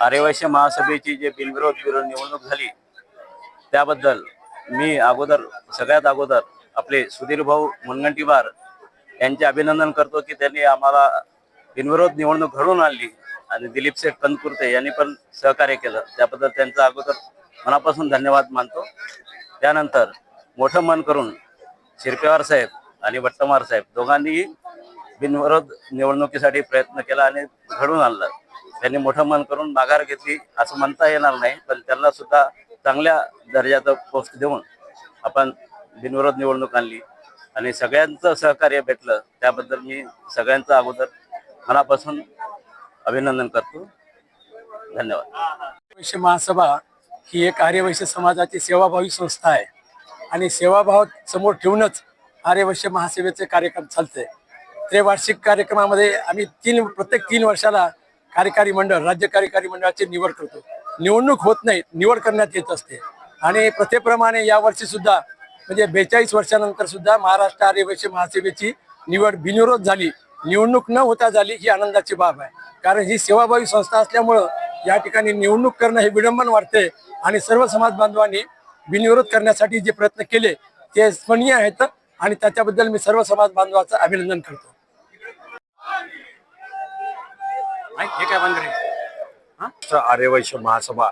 आर्यवैश्य महासभेची जे बिनविरोध विरोध निवडणूक झाली त्याबद्दल मी अगोदर सगळ्यात अगोदर आपले सुधीर भाऊ मुनगंटीवार यांचे अभिनंदन करतो की त्यांनी आम्हाला बिनविरोध निवडणूक घडवून आणली आणि दिलीप शेठ कनकुर्ते यांनी पण सहकार्य केलं. त्याबद्दल त्यांचा अगोदर मनापासून धन्यवाद मानतो. त्यानंतर मोठं मन करून शिरपेवार साहेब आणि भट्टमार साहेब दोघांनीही बिनविरोध निवडणुकीसाठी प्रयत्न केला आणि घडून आणलं. त्यांनी मोठं मन करून माघार घेतली असं म्हणता येणार नाही पण त्यांना सुद्धा चांगल्या दर्जाचं पोस्ट देऊन आपण बिनविरोध निवडणूक आणली. आणि सगळ्यांचं सहकार्य भेटलं त्याबद्दल मी सगळ्यांचं अगोदर मनापासून अभिनंदन करतो. धन्यवाद. वैश्य महासभा ही एक आर्यवैश्य समाजाची सेवाभावी संस्था आहे. आणि सेवाभाव समोर ठेवूनच आर्यवैश्य महासेवेचे कार्यक्रम चालते त्रैवार्षिक कार्यक्रमामध्ये आम्ही तीन प्रत्येक तीन वर्षाला कार्यकारी मंडळ राज्य कार्यकारी मंडळाची निवड करतो. निवडणूक होत नाही निवड करण्यात येत असते. आणि प्रथेप्रमाणे यावर्षी सुद्धा म्हणजे बेचाळीस वर्षानंतर सुद्धा महाराष्ट्र आर्यवैश्य महासेवेची निवड बिनविरोध झाली. निवडणूक न होता झाली ही आनंदाची बाब आहे. कारण ही सेवाभावी संस्था असल्यामुळं या ठिकाणी निवडणूक करणं हे विडंबन वाटते आणि सर्व समाज बांधवांनी बिनविरोध करण्यासाठी जे प्रयत्न केले ते स्मरणीय आहेत आणि त्याच्याबद्दल मी सर्व समाज बांधवाचं अभिनंदन करतो. हे काय बंदरे आर्यवैश्य महासभा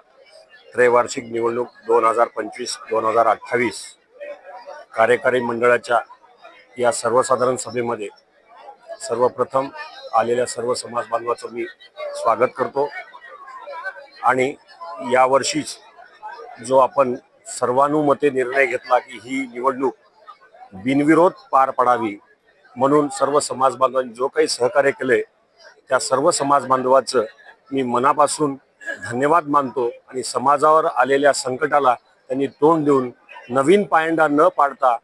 त्रैवार्षिक निवडणूक दोन हजार पंचवीस दोन हजार अठ्ठावीस. कार्यकारी मंडळाच्या या सर्वसाधारण सभेमध्ये सर्वप्रथम आलेल्या सर्व समाज बांधवाचं मी स्वागत करतो. आणि यावर्षीच जो आपण सर्वानुमते निर्णय घेतला की ही निवडणूक बिनविरोध पार पडावी म्हणून सर्व समाज बांधवांनी जो काही सहकार्य केले त्या सर्व समाज बांधवाचं मी मनापासून धन्यवाद मानतो आणि समाजावर आलेल्या संकटाला त्यांनी तोंड देऊन नवीन पायंडा न पाडता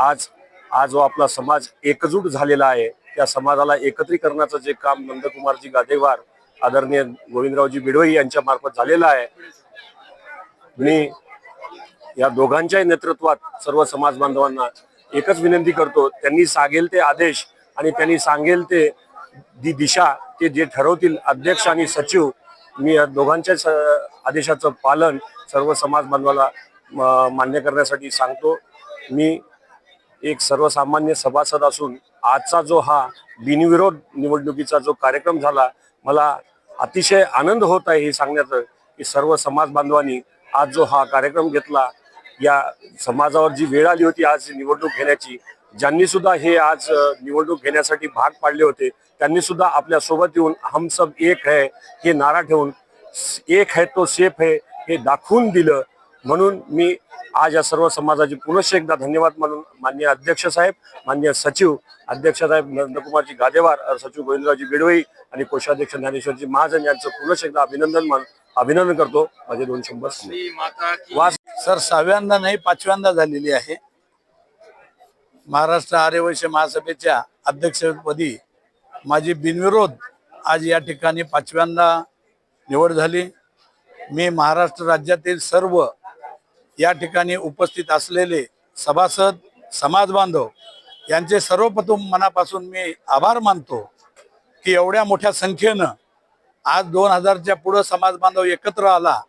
आज आज जो आपला समाज एकजूट झालेला आहे त्या समाजाला एकत्रीकरणाचं जे काम नंदकुमारजी गादेवार आदरणीय गोविंदरावजी बिडवई यांच्या मार्फत झालेलं आहे. मी या दोघांच्याही नेतृत्वात सर्व समाज बांधवांना एकच विनंती करतो त्यांनी सांगेल ते आदेश आणि त्यांनी सांगेल ते दी दिशा ते जे ठरवतील अध्यक्ष आणि सचिव मी या दोघांच्या स- आदेशाचं पालन सर्व समाज बांधवाला म- मान्य करण्यासाठी सांगतो. मी एक सर्वसामान्य सभासद असून आजचा जो हा बिनविरोध निवडणुकीचा जो कार्यक्रम झाला मला अतिशय आनंद होत आहे हे सांगण्याचं की सर्व समाज बांधवांनी आज जो हा कार्यक्रम घेतला या समाजावर जी वेळ आली होती आज निवडणूक घेण्याची ज्यांनी सुद्धा हे आज निवडणूक घेण्यासाठी भाग पाडले होते त्यांनी सुद्धा आपल्यासोबत येऊन हम सब एक है हे नारा ठेवून एक है तो सेफ है हे दाखवून दिलं. म्हणून मी आज या सर्व समाजाची पुनश्च एकदा धन्यवाद मानून माननीय अध्यक्ष साहेब माननीय सचिव अध्यक्ष साहेब नंदकुमारजी गादेवार सचिव गोविंदरावजी बेडवई आणि कोषाध्यक्ष ज्ञानेश्वरजी महाजन यांचं पुनश्च एकदा अभिनंदन मान अभिनंदन करतो. माझे दोन शंभर वास सर सहाव्यांदा नाही पाचव्यांदा झालेली आहे. महाराष्ट्र आर्यवैश्य महासभेच्या अध्यक्षपदी माझी बिनविरोध आज या ठिकाणी पाचव्यांदा निवड झाली. मी महाराष्ट्र राज्यातील सर्व या ठिकाणी उपस्थित असलेले सभासद समाज बांधव यांचे सर्वप्रथम मनापासून मी आभार मानतो की एवढ्या मोठ्या संख्येनं आज दोन हजारच्या पुढं समाज बांधव एकत्र आला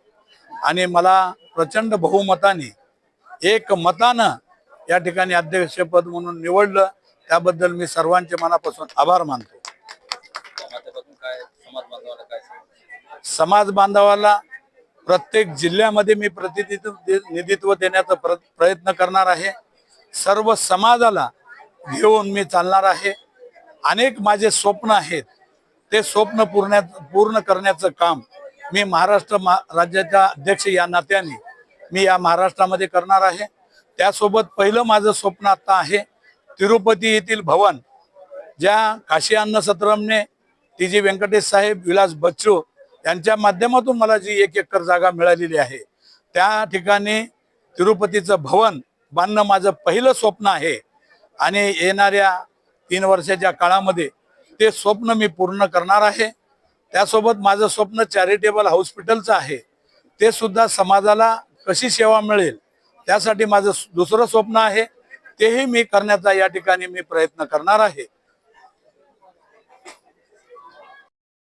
आणि मला प्रचंड बहुमताने एक मतानं या ठिकाणी अध्यक्षपद म्हणून निवडलं त्याबद्दल मी सर्वांचे मनापासून आभार मानतो. समाज बांधवाला प्रत्येक जिल्ह्यामध्ये मी प्रतिनिधित्व देण्याचा प्र- प्रयत्न करणार आहे. सर्व समाजाला घेऊन मी चालणार आहे. अनेक माझे स्वप्न आहेत. ते स्वप्न पूर्ण पूर्ण करण्याचं काम मी महाराष्ट्र मा- राज्याच्या अध्यक्ष या नात्याने मी या महाराष्ट्रामध्ये करणार आहे. त्यासोबत पहिलं माझं स्वप्न आता आहे तिरुपती येथील भवन ज्या काशी अन्न सत्रमने टी जी व्यंकटेश साहेब विलास बच्चू यांच्या माध्यमातून मला जी एक एकर जागा मिळालेली आहे. त्या ठिकाणी तिरुपतीचं भवन बांधणं माझं पहिलं स्वप्न आहे. आणि येणाऱ्या तीन वर्षाच्या काळामध्ये ते स्वप्न मी पूर्ण करणार आहे. त्यासोबत माझं स्वप्न चॅरिटेबल हॉस्पिटलचं आहे. ते सुद्धा समाजाला कशी सेवा मिळेल त्यासाठी माझं दुसरं स्वप्न आहे तेही मी करण्याचा या ठिकाणी मी प्रयत्न करणार आहे.